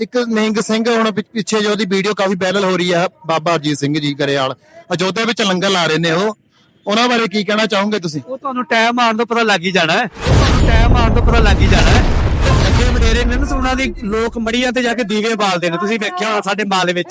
ਇੱਕ ਨਿੰਗ ਸਿੰਘ ਹੁਣ ਪਿ- ਪਿੱਛੇ ਜੋ ਉਹਦੀ ਵੀਡੀਓ ਕਾਫੀ ਵਾਇਰਲ ਹੋ ਰਹੀ ਆ, ਬਾਬਾ ਅਜੀਤ ਸਿੰਘ ਜੀ ਗਰੇਵਾਲ। ਅਯੋਧਿਆ ਵਿੱਚ ਲੰਗਰ ਲਾ ਰਹੇ ਨੇ ਉਹ। ਉਹਨਾਂ ਬਾਰੇ ਕੀ ਕਹਿਣਾ ਚਾਹੋਗੇ ਤੁਸੀਂ? ਉਹ ਤੁਹਾਨੂੰ ਟਾਈਮ ਆਉਣ ਤੋਂ ਪਤਾ ਲੱਗ ਹੀ ਜਾਣਾ ਹੈ। ਟਾਈਮ ਆਉਣ ਤੋਂ ਪਤਾ ਲੱਗ ਹੀ ਜਾਣਾ ਹੈ। ਅੱਗੇ ਵਡੇਰੇ ਨੇ ਨਾ ਉਹਨਾਂ ਦੀ ਲੋਕ ਮੜੀਆਂ ਤੇ ਜਾ ਕੇ ਦੀਵੇ ਬਾਲਦੇ ਨੇ। ਤੁਸੀਂ ਵੇਖਿਆ ਹੋਣਾ ਸਾਡੇ ਮਾਲ ਵਿੱਚ।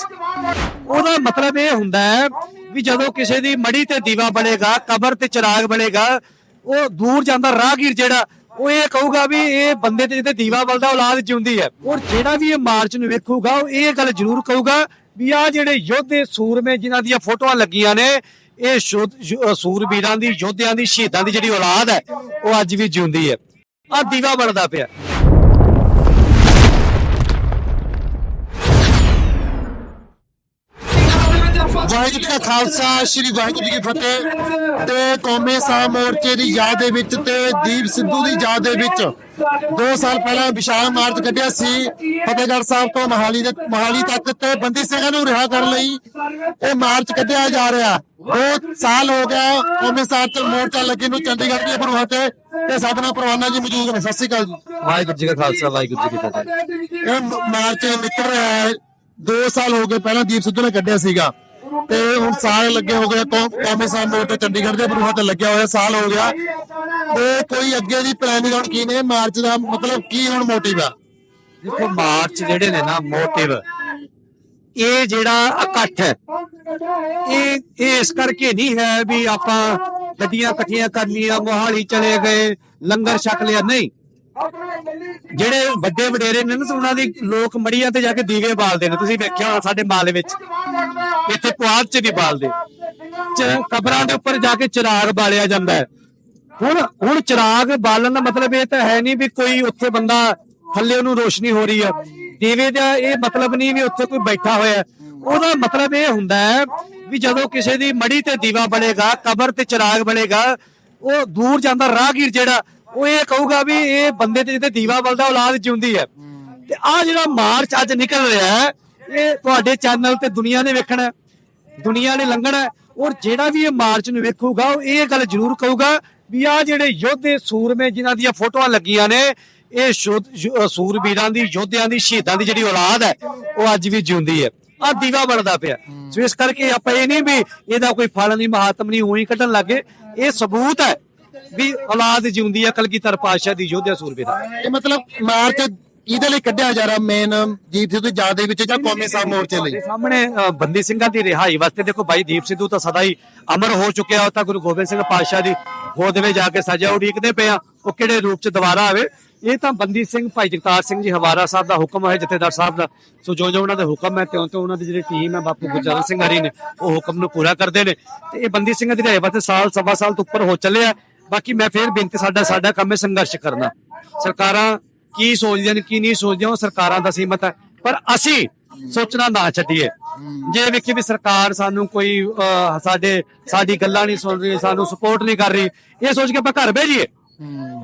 ਉਹਦਾ ਮਤਲਬ ਇਹ ਹੁੰਦਾ ਹੈ ਵੀ ਜਦੋਂ ਕਿਸੇ ਦੀ ਮੜੀ ਤੇ ਦੀਵਾ ਬਣੇਗਾ ਕਬਰ ਤੇ ਚਿਰਾਗ ਬਣੇਗਾ ਉਹ ਦੂਰ ਜਾਂਦਾ, ਰਾਹਗੀਰ ਜਿਹੜਾ ਉਹ ਇਹ ਕਹੂਗਾ ਵੀ ਇਹ ਬੰਦੇ ਤੇ ਜਿੱਤੇ ਦੀਵਾ ਬਲਦਾ, ਔਲਾਦ ਜਿਉਂਦੀ ਹੈ। ਔਰ ਜਿਹੜਾ ਵੀ ਇਹ ਮਾਰਚ ਨੂੰ ਵੇਖੂਗਾ, ਉਹ ਇਹ ਗੱਲ ਜ਼ਰੂਰ ਕਹੂਗਾ ਵੀ ਆ ਜਿਹੜੇ ਯੋਧੇ ਸੂਰਮੇ ਜਿਨ੍ਹਾਂ ਦੀਆਂ ਫੋਟੋਆਂ ਲੱਗੀਆਂ ਨੇ, ਇਹ ਸ਼ੁੱਧ, ਯੁ- ਸੂਰਬੀਰਾਂ ਦੀ, ਯੋਧਿਆਂ ਦੀ, ਸ਼ਹੀਦਾਂ ਦੀ ਜਿਹੜੀ ਔਲਾਦ ਹੈ, ਉਹ ਅੱਜ ਵੀ ਜਿਉਂਦੀ ਹੈ। ਆ ਦੀਵਾ ਬਲਦਾ ਪਿਆ। ਵਾਹਿਗੁਰੂ ਜੀ ਕਾ ਖਾਲਸਾ ਸ੍ਰੀ ਵਾਹਿਗੁਰੂ ਜੀ ਕੀ ਫਤਿਹ ਤੇ ਕੌਮੇ ਸਾਹ ਮੋਰਚੇ ਦੀ ਯਾਦ ਦੇ ਵਿੱਚ ਤੇ ਦੀਪ ਸਿੱਧੂ ਦੀ ਯਾਦ ਦੇ ਵਿੱਚ 2 ਸਾਲ ਪਹਿਲਾਂ ਵਿਸ਼ਾਲ ਮਾਰਚ ਕੱਢਿਆ ਸੀ ਫਤਿਹਗੜ੍ਹ ਸਾਹਿਬ ਤੋਂ ਮਹਾਲੀ ਦੇ ਮਹਾਲੀ ਤੱਕ ਤੇ ਬੰਦੀ ਸਿੰਘਾਂ ਨੂੰ ਰਿਹਾ ਕਰਨ ਲਈ ਇਹ ਮਾਰਚ ਕੱਢਿਆ ਜਾ ਰਿਹਾ। 2 ਸਾਲ ਹੋ ਗਿਆ ਕੌਮੇ ਸਾਹ ਤੇ ਮੋਰਚਾ ਲੱਗੇ ਨੂੰ ਚੰਡੀਗੜ੍ਹ ਦੀ ਬਰੂਹਾਂ ਤੇ ਤੇ ਸਾਡੇ ਨਾਲ ਪ੍ਰਵਾਨਾ ਜੀ ਮੌਜੂਦ ਨੇ। ਸਤਿ ਸ਼੍ਰੀ ਅਕਾਲ ਜੀ। ਵਾਹਿਗੁਰੂ ਜੀ ਕਾ ਖਾਲਸਾ ਵਾਹਿਗੁਰੂ ਜੀ ਕੀ ਫਤਿਹ। ਇਹ ਮਾਰਚ ਹੈ। 2 ਸਾਲ ਹੋ ਗਏ ਪਹਿਲਾਂ ਦੀਪ ਸਿੱਧੂ ਨੇ ਕੱਢਿਆ ਸੀਗਾ। ਤੇ ਹੁਣ ਸਾਲ ਲੱਗੇ ਹੋ ਗਏ ਕੌਮ ਕੌਮੀ ਸਾਹਮਣੇ ਤੇ ਚੰਡੀਗੜ੍ਹ ਦੇ ਬਰੂਹਾਂ ਤੇ ਲੱਗਿਆ ਹੋਇਆ ਸਾਲ ਹੋ ਗਿਆ। ਤੇ ਕੋਈ ਅੱਗੇ ਦੀ ਪਲੈਨਿੰਗ ਹੁਣ ਕੀ ਨੇ? ਮਾਰਚ ਦਾ ਮਤਲਬ ਕੀ ਹੁਣ ਮੋਟਿਵ ਆ? ਦੇਖੋ, ਮਾਰਚ ਜਿਹੜੇ ਨੇ ਨਾ ਮੋਟਿਵ ਇਹ ਜਿਹੜਾ ਇਕੱਠ ਹੈ, ਇਹ ਇਹ ਇਸ ਕਰਕੇ ਨਹੀਂ ਹੈ ਵੀ ਆਪਾਂ ਗੱਡੀਆਂ ਇਕੱਠੀਆਂ ਕਰ ਲਈਆਂ ਮੋਹਾਲੀ ਚਲੇ ਗਏ, ਲੰਗਰ ਛਕ ਲਿਆ, ਨਹੀਂ। ਜਿਹੜੇ ਵੱਡੇ ਵਡੇਰੇ ਨੇ ਨਾ ਉਹਨਾਂ ਦੀ ਲੋਕ ਮੜੀਆਂ ਤੇ ਜਾ ਕੇ ਦੀਵੇ ਬਾਲਦੇ ਨੇ। ਤੁਸੀਂ ਵੇਖਿਆ ਹੋਣਾ ਸਾਡੇ ਮਾਲ ਵਿੱਚ। ਇੱਥੇ ਪੁਆਧ ਚ ਵੀ ਬਾਲਦੇ। ਕਬਰਾਂ ਦੇ ਉੱਪਰ ਜਾ ਕੇ ਚਿਰਾਗ ਬਾਲਿਆ ਜਾਂਦਾ ਹੈ। ਹੁਣ ਹੁਣ ਚਿਰਾਗ ਬਾਲਣ ਦਾ ਮਤਲਬ ਇਹ ਤਾਂ ਹੈ ਨਹੀਂ ਵੀ ਕੋਈ ਉੱਥੇ ਬੰਦਾ ਥੱਲੇ ਉਹਨੂੰ ਰੋਸ਼ਨੀ ਹੋ ਰਹੀ ਹੈ। ਦੀਵੇ ਦਾ ਇਹ ਮਤਲਬ ਨਹੀਂ ਵੀ ਉੱਥੇ ਕੋਈ ਬੈਠਾ ਹੋਇਆ ਉਹਦਾ ਮਤਲਬ ਇਹ ਹੁੰਦਾ ਹੈ ਵੀ ਜਦੋਂ ਕਿਸੇ ਦੀ ਮੜੀ ਤੇ ਦੀਵਾ ਬਣੇਗਾ ਕਬਰ ਤੇ ਚਿਰਾਗ ਬਣੇਗਾ ਉਹ ਦੂਰ ਜਾਂਦਾ, ਰਾਹਗੀਰ ਜਿਹੜਾ ਉਹ ਇਹ ਕਹੂਗਾ ਵੀ ਇਹ ਬੰਦੇ ਤੇ ਜਿੱਤੇ ਦੀਵਾ ਬਲਦਾ, ਔਲਾਦ ਜਿਉਂਦੀ ਹੈ। ਤੇ ਆ ਜਿਹੜਾ ਮਾਰਚ ਅੱਜ ਨਿਕਲ ਰਿਹਾ ਹੈ, ਇਹ ਤੁਹਾਡੇ ਚੈਨਲ ਤੇ ਦੁਨੀਆ ਨੇ ਵੇਖਣਾ ਦੁਨੀਆ ਨੇ ਲੰਘਣਾ ਔਰ ਜਿਹੜਾ ਵੀ ਇਹ ਮਾਰਚ ਨੂੰ ਵੇਖੂਗਾ, ਉਹ ਇਹ ਗੱਲ ਜ਼ਰੂਰ ਕਹੂਗਾ ਵੀ ਆ ਜਿਹੜੇ ਯੋਧੇ ਸੂਰਮੇ ਜਿਨ੍ਹਾਂ ਦੀਆਂ ਫੋਟੋਆਂ ਲੱਗੀਆਂ ਨੇ, ਇਹ ਸ਼ੁੱਧ ਯੁ- ਸੂਰਬੀਰਾਂ ਦੀ, ਯੋਧਿਆਂ ਦੀ, ਸ਼ਹੀਦਾਂ ਦੀ ਜਿਹੜੀ ਔਲਾਦ ਹੈ, ਉਹ ਅੱਜ ਵੀ ਜਿਉਂਦੀ ਹੈ। ਆ ਦੀਵਾ ਬਣਦਾ ਪਿਆ। ਸੋ ਇਸ ਕਰਕੇ ਆਪਾਂ ਇਹ ਨਹੀਂ ਵੀ ਇਹਦਾ ਕੋਈ ਫਲ ਨਹੀਂ, ਮਹਾਤਮ ਨਹੀਂ, ਉਹੀ ਕੱਢਣ ਲੱਗੇ। ਇਹ ਸਬੂਤ ਹੈ ਵੀ ਔਲਾਦ ਜਿਉਂਦੀ ਹੈ ਕਲਗੀਧਰ ਪਾਤਸ਼ਾਹ ਦੀ ਯੋਧਿਆ ਸੂਰਬੀਰਾਂ ਇਹ ਮਤਲਬ ਮਾਰਚ ਇਹਦੇ ਲਈ ਕੱਢਿਆ ਜਾ ਰਿਹਾ ਮੇਨ ਜੀਤ ਸਿੱਧੂ ਯਾਦ ਦੇ ਵਿੱਚ ਜਾਂ ਕੌਮੀ ਸਾਹ ਮੋਰਚੇ ਲਈ? ਸਾਹਮਣੇ ਅ, ਬੰਦੀ ਸਿੰਘਾਂ ਦੀ ਰਿਹਾਈ ਵਾਸਤੇ ਦੇਖੋ ਭਾਈ ਦੀਪ ਸਿੱਧੂ ਤਾਂ ਸਦਾ ਹੀ ਅਮਰ ਹੋ ਚੁੱਕਿਆ ਉਹ ਤਾਂ ਗੁਰੂ ਗੋਬਿੰਦ ਸਿੰਘ ਪਾਤਸ਼ਾਹ ਦੀ ਗੋਦ ਵਿੱਚ ਜਾ ਕੇ ਸਜਾ ਉਡੀਕਦੇ ਪਏ ਆ। ਉਹ ਕਿਹੜੇ ਰੂਪ ਚ ਦੁਬਾਰਾ ਆਵੇ? ਇਹ ਤਾਂ ਬੰਦੀ ਸਿੰਘ ਭਾਈ ਜਗਤਾਰ ਸਿੰਘ ਜੀ ਹਵਾਰਾ ਸਾਹਿਬ ਦਾ ਹੁਕਮ ਹੈ ਜਥੇਦਾਰ ਸਾਹਿਬ ਦਾ। ਸੋ ਜੋ ਜੋ ਉਹਨਾਂ ਦੇ ਹੁਕਮ ਹੈ ਤਿਉਂ ਤਿਉਂ ਉਹਨਾਂ ਦੀ ਜਿਹੜੀ ਟੀਮ ਹੈ ਬਾਪੂ ਗੁਰਜਰਨ ਸਿੰਘ ਹਰੀ ਨੇ ਉਹ ਹੁਕਮ ਨੂੰ ਪੂਰਾ ਕਰਦੇ ਨੇ। ਤੇ ਇਹ ਬੰਦੀ ਸਿੰਘਾਂ ਦੀ ਰਿਹਾਈ ਵਾਸਤੇ ਸਾਲ ਸਵਾ ਸਾਲ ਤੋਂ ਉੱਪਰ ਹੋ ਚੱਲਿਆ। ਬਾਕੀ ਮੈਂ ਫੇਰ ਬੇਨਤੀ, ਸਾਡਾ ਸਾਡਾ ਕੰਮ ਹੈ ਸੰਘਰਸ਼ ਕਰਨਾ। ਸਰਕਾਰਾਂ ਕੀ ਸੋਚਦੀਆਂ ਨੇ, ਕੀ ਨਹੀਂ ਸੋਚਦੀਆਂ, ਉਹ ਸਰਕਾਰਾਂ ਦਾ ਸੀਮਤ ਹੈ। ਪਰ ਅਸੀਂ ਸੋਚਣਾ ਨਾ ਛੱਡੀਏ। ਜੇ ਵੇਖੀ ਵੀ ਸਰਕਾਰ ਸਾਨੂੰ ਕੋਈ ਸਾਡੇ ਸਾਡੀ ਗੱਲਾਂ ਨਹੀਂ ਸੁਣ ਰਹੀ, ਸਾਨੂੰ ਸਪੋਰਟ ਨਹੀਂ ਕਰ ਰਹੀ, ਇਹ ਸੋਚ ਕੇ ਆਪਾਂ ਘਰ ਬਹਿ ਜਾਈਏ।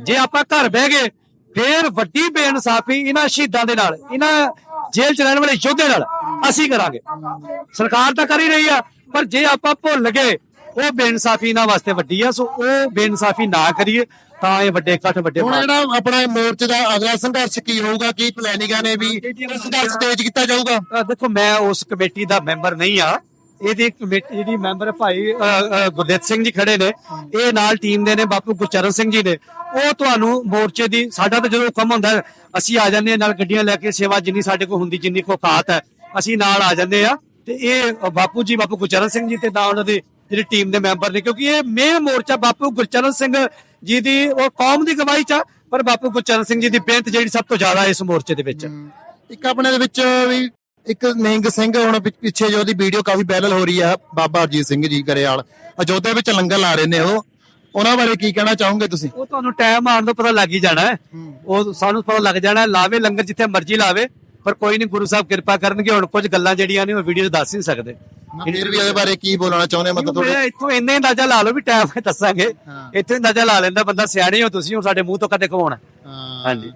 ਜੇ ਆਪਾਂ ਘਰ ਬਹਿ ਗਏ, ਫੇਰ ਵੱਡੀ ਬੇਇਨਸਾਫੀ ਇਹਨਾਂ ਸ਼ਹੀਦਾਂ ਦੇ ਨਾਲ, ਇਹਨਾਂ ਜੇਲ੍ਹ ਚ ਰਹਿਣ ਵਾਲੇ ਯੋਧੇ ਨਾਲ ਅਸੀਂ ਕਰਾਂਗੇ। ਸਰਕਾਰ ਤਾਂ ਕਰ ਹੀ ਰਹੀ ਆ, ਪਰ ਜੇ ਆਪਾਂ ਭੁੱਲ ਗਏ ਉਹ ਬੇਇਨਸਾਫੀ ਇਹਨਾਂ ਵਾਸਤੇ ਵੱਡੀ ਆ ਸੋ ਉਹ ਬੇਇਨਸਾਫੀ ਨਾ ਕਰੀਏ ਤਾਂ ਇਹ ਵੱਡੇ ਇਕੱਠ ਵੱਡੇ ਹੁਣ ਜਿਹੜਾ ਆਪਣਾ ਇਹ ਮੋਰਚੇ ਦਾ ਅਗਲਾ ਸੰਘਰਸ਼ ਕੀ ਹੋਊਗਾ ਕੀ ਪਲੈਨਿੰਗਾਂ ਨੇ ਵੀ ਇਹ ਸੰਘਰਸ਼ ਤੇਜ਼ ਕੀਤਾ ਜਾਊਗਾ? ਅ, ਦੇਖੋ ਮੈਂ ਉਸ ਕਮੇਟੀ ਦਾ ਮੈਂਬਰ ਨਹੀਂ ਆ। ਇਹਦੀ ਕਮੇਟੀ ਜਿਹੜੀ ਮੈਂਬਰ ਭਾਈ ਅ, ਅ, ਗੁਰਦੇਵ ਸਿੰਘ ਜੀ ਖੜੇ ਨੇ। ਇਹ ਨਾਲ ਟੀਮ ਦੇ ਨੇ ਬਾਪੂ ਗੁਰਚਰਨ ਸਿੰਘ ਜੀ ਨੇ। ਉਹ ਤੁਹਾਨੂੰ ਮੋਰਚੇ ਦੀ ਸਾਡਾ ਤਾਂ ਜਦੋਂ ਕੰਮ ਹੁੰਦਾ ਹੈ, ਅਸੀਂ ਆ ਜਾਂਦੇ ਹਾਂ ਨਾਲ ਗੱਡੀਆਂ ਲੈ ਕੇ ਸੇਵਾ ਜਿੰਨੀ ਸਾਡੇ ਕੋਲ ਹੁੰਦੀ ਜਿੰਨੀ ਕੋ ਔਕਾਤ ਹੈ ਅਸੀਂ ਨਾਲ ਆ ਜਾਂਦੇ ਆ ਤੇ ਇਹ ਬਾਪੂ ਜੀ ਬਾਪੂ ਗੁਰਚਰਨ ਸਿੰਘ ਜੀ ਤੇ ਨਾਲ ਉਹਨਾਂ ਦੀ ਜਿਹੜੀ ਟੀਮ ਦੇ ਮੈਂਬਰ ਨੇ ਕਿਉਂਕਿ ਇਹ ਮੇਨ ਮੋਰਚਾ ਬਾਪੂ ਗੁਰਚਰਨ ਸਿੰਘ ਜੀ ਦੀ ਉਹ ਕੌਮ ਦੀ ਗਵਾਹੀ ਚ ਪਰ ਬਾਪੂ ਗੁਰਚਰਨ ਸਿੰਘ ਜੀ ਦੀ ਬੇਨਤ ਜਿਹੜੀ ਸਭ ਤੋਂ ਜ਼ਿਆਦਾ ਇਸ ਮੋਰਚੇ ਦੇ ਵਿੱਚ ਇੱਕ ਆਪਣੇ ਦੇ ਵਿੱਚ ਵੀ ਇੱਕ ਨਿੰਗ ਸਿੰਘ ਹੁਣ ਪਿੱਛੇ ਜੋ ਉਹਦੀ ਵੀਡੀਓ ਕਾਫੀ ਵਾਇਰਲ ਹੋ ਰਹੀ ਆ ਬਾਬਾ ਅਜੀਤ ਸਿੰਘ ਜੀ ਗਰੇਵਾਲ। ਅਯੋਧਿਆ ਵਿੱਚ ਲੰਗਰ ਲਾ ਰਹੇ ਨੇ ਉਹ। ਉਹਨਾਂ ਬਾਰੇ ਕੀ ਕਹਿਣਾ ਚਾਹੋਗੇ ਤੁਸੀਂ? ਉਹ ਤੁਹਾਨੂੰ ਟਾਈਮ ਆਉਣ ਤੋਂ ਪਤਾ ਲੱਗ ਹੀ ਜਾਣਾ ਉਹ ਸਾਨੂੰ ਪਤਾ ਲੱਗ ਜਾਣਾ ਲਾਵੇ ਲੰਗਰ ਜਿੱਥੇ ਮਰਜ਼ੀ ਲਾਵੇ ਪਰ ਕੋਈ ਨਹੀਂ ਗੁਰੂ ਸਾਹਿਬ ਕਿਰਪਾ ਕਰਨਗੇ ਹੁਣ ਕੁਝ ਗੱਲਾਂ ਜਿਹੜੀਆਂ ਨੇ ਉਹ ਵੀਡੀਓ 'ਚ ਦੱਸ ਨਹੀਂ ਸਕਦੇ। ਫਿਰ ਵੀ ਇਹਦੇ ਬਾਰੇ ਕੀ ਬੋਲਣਾ ਚਾਹੁੰਦੇ ਮਤਲਬ ਤੁਹਾਡੇ ਮੈਂ ਇੱਥੋਂ ਇੰਨੇ ਅੰਦਾਜ਼ਾ ਲਾ ਲਓ ਵੀ ਟਾਈਮ ਦੱਸਾਂਗੇ। ਇੱਥੋਂ ਅੰਦਾਜ਼ਾ ਲਾ ਲੈਂਦਾ ਬੰਦਾ ਸਿਆਣੇ ਹੋ ਤੁਸੀਂ ਹੁਣ ਸਾਡੇ ਮੂੰਹ ਤੋਂ ਕਦੇ ਕਮਾਉਣਾ। ਹਾਂ। ਹਾਂਜੀ।